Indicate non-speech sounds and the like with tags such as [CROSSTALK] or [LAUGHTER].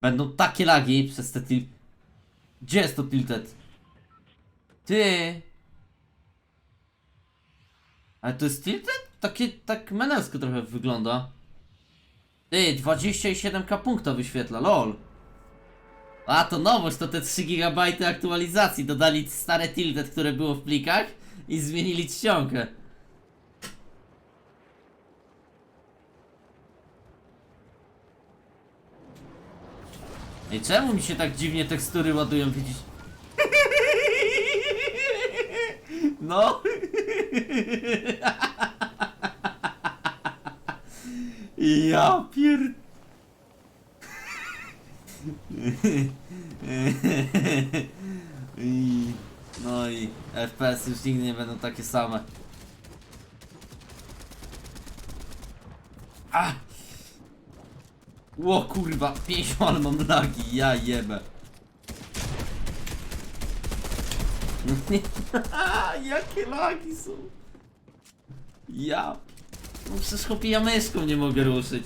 Będą takie lagi przez te til... Gdzie jest to tilted? Ty! Ale to jest tilted? Takie, tak menelsko trochę wygląda. Ty, 27k punkta wyświetla, lol. A, to nowość, to te 3 GB aktualizacji. Dodali stare tilted, które było w plikach i zmienili czcionkę. Ej, czemu mi się tak dziwnie tekstury ładują, widzisz? No. Ja pier... I... No i FPS już nigdy nie będą takie same. A! Ło kurwa, 5 ale mam lagi, ja jebę. [LAUGHS] Jakie lagi są? Ja... No przecież chłopie, ja nie mogę ruszyć.